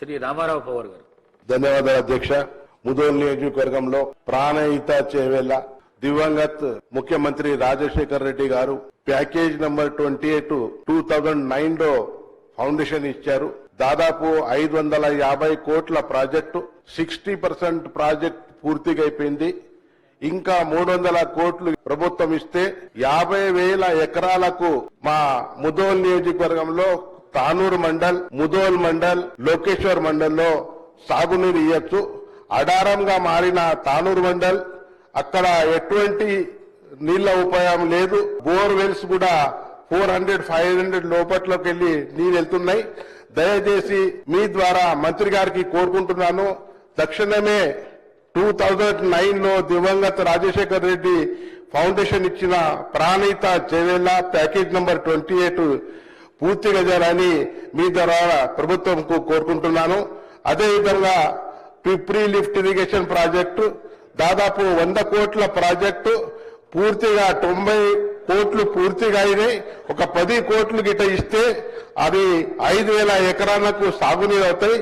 Shri Ramarao power గారు. ధన్యవాదాలు అధ్యక్ష. ముదోల్ నియోజకవర్గంలో ప్రాణహిత చేవేళ దివంగత్ ముఖ్యమంత్రి రాజశేఖర్ రెడ్డి గారు package number twenty eight two thousand నైన్లో ఫౌండేషన్ ఇచ్చారు. దాదాపు ఐదు వందల యాభై కోట్ల ప్రాజెక్టు సిక్స్టీ పర్సెంట్ ప్రాజెక్ట్ పూర్తిగా అయిపోయింది ఇంకా మూడు వందల కోట్లు ప్రభుత్వం ఇస్తే యాభై వేల ఎకరాలకు మా ముదోల్ నియోజకవర్గంలో తానూరు మండల్ ముదోల్ మండల్ లోకేశ్వర్ మండల్లో సాగునీరు ఇయ్యొచ్చు. అడారంగా మారిన తానూరు మండల్ అక్కడ ఎటువంటి నీళ్ళ ఉపాయం లేదు. బోర్ వెల్స్ కూడా ఫోర్ హండ్రెడ్ ఫైవ్ హండ్రెడ్ లోపట్లోకి వెళ్ళి నీరు వెళ్తున్నాయి. దయచేసి మీ ద్వారా మంత్రి గారికి కోరుకుంటున్నాను. తక్షణమే టూ థౌజండ్ నైన్లో దివంగత రాజశేఖర్ రెడ్డి ఫౌండేషన్ ఇచ్చిన Pranahita Chevella package number twenty eight పూర్తిగా చేయాలని మీ ద్వారా ప్రభుత్వంకు కోరుకుంటున్నాను. అదేవిధంగా ప్రీ లిఫ్ట్ ఇరిగేషన్ ప్రాజెక్టు దాదాపు వంద కోట్ల ప్రాజెక్టు పూర్తిగా తొంభై కోట్లు పూర్తిగా అయినాయి ఒక పది కోట్లు గిట ఇస్తే అది ఐదు వేల ఎకరాలకు సాగునీరు అవుతాయి.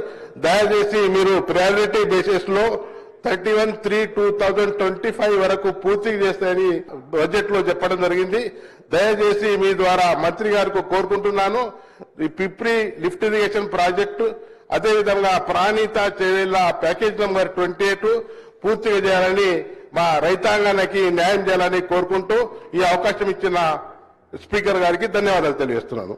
దయచేసి మీరు ప్రయారిటీ బేసిస్లో thirty one three two thousand twenty five వరకు పూర్తి చేస్తాయని బడ్జెట్లో చెప్పడం జరిగింది. దయచేసి మీ ద్వారా మంత్రి గారికి కోరుకుంటున్నాను. ఈ పిప్రి లిఫ్ట్ ఇరిగేషన్ ప్రాజెక్టు అదేవిధంగా Pranahita Chevella package number twenty eight పూర్తిగా చేయాలని మా రైతాంగానికి న్యాయం చేయాలని కోరుకుంటూ ఈ అవకాశం ఇచ్చిన స్పీకర్ గారికి ధన్యవాదాలు తెలియజేస్తున్నాను.